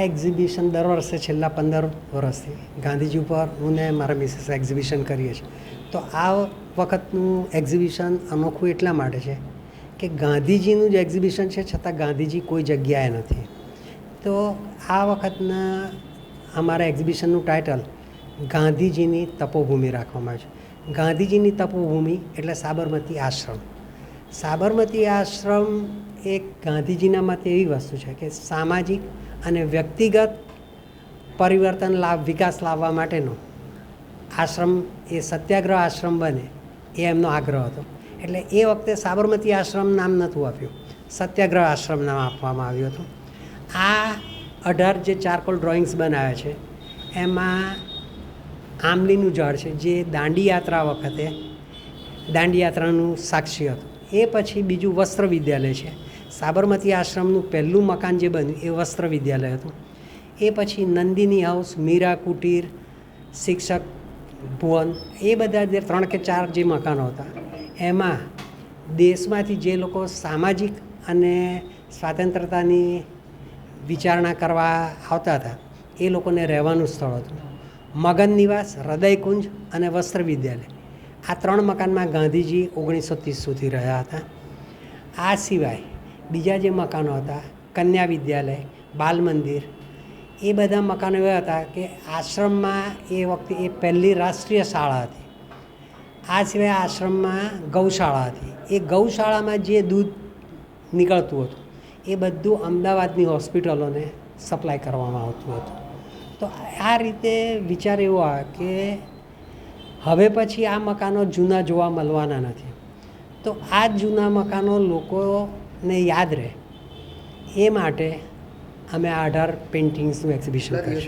Exhibition દર વર્ષે છેલ્લા પંદર વર્ષથી ગાંધીજી ઉપર હું ને મારા મિસિસ એક્ઝિબિશન કરીએ છીએ. તો આ વખતનું એક્ઝિબિશન અનોખું એટલા માટે છે કે ગાંધીજીનું જ એક્ઝિબિશન છે, છતાં ગાંધીજી કોઈ જગ્યાએ નથી. તો આ વખતના અમારા એક્ઝિબિશનનું ટાઇટલ ગાંધીજીની તપોભૂમિ રાખવામાં આવે છે. ગાંધીજીની તપોભૂમિ એટલે સાબરમતી આશ્રમ. સાબરમતી આશ્રમ એક ગાંધીજીના માટે એવી વસ્તુ છે કે સામાજિક અને વ્યક્તિગત પરિવર્તન લાભ, વિકાસ લાવવા માટેનો આશ્રમ, એ સત્યાગ્રહ આશ્રમ બને, એ એમનો આગ્રહ હતો. એટલે એ વખતે સાબરમતી આશ્રમ નામ નહોતું આપ્યું. સત્યાગ્રહ આશ્રમ નામ આપવામાં આવ્યું હતું. આ અઢાર જે ચારકોલ ડ્રોઈંગ્સ બનાવ્યા છે, એમાં આંબલીનું ઝાડ છે, જે દાંડી યાત્રા વખતે, દાંડી યાત્રાનું સાક્ષી હતું. એ પછી બીજું વસ્ત્ર વિદ્યાલય છે. સાબરમતી આશ્રમનું પહેલું મકાન જે બન્યું એ વસ્ત્ર વિદ્યાલય હતું. એ પછી નંદિની હાઉસ, મીરા કુટીર, શિક્ષક ભુવન, એ બધા જે ત્રણ કે ચાર જે મકાનો હતા, એમાં દેશમાંથી જે લોકો સામાજિક અને સ્વાતંત્રતાની વિચારણા કરવા આવતા હતા, એ લોકોને રહેવાનું સ્થળ હતું. મગન નિવાસ હૃદયકુંજ અને વસ્ત્ર વિદ્યાલય. આ ત્રણ મકાનમાં ગાંધીજી ઓગણીસો ત્રીસ સુધી રહ્યા હતા. આ સિવાય બીજા જે મકાનો હતા, કન્યા વિદ્યાલય, બાલ મંદિર, એ બધા મકાનો એવા હતા કે આશ્રમમાં એ વખતે એ પહેલી રાષ્ટ્રીય શાળા હતી. આ સિવાય આશ્રમમાં ગૌશાળા હતી. એ ગૌશાળામાં જે દૂધ નીકળતું હતું, એ બધું અમદાવાદની હોસ્પિટલોને સપ્લાય કરવામાં આવતું હતું. તો આ રીતે વિચાર એવો આવે કે હવે પછી આ મકાનો જૂના જોવા મળવાના નથી. તો આ જૂના મકાનો લોકોને યાદ રહે. એ માટે અમે આ અઢાર પેઇન્ટિંગ્સનું એક્ઝિબિશન કર્યું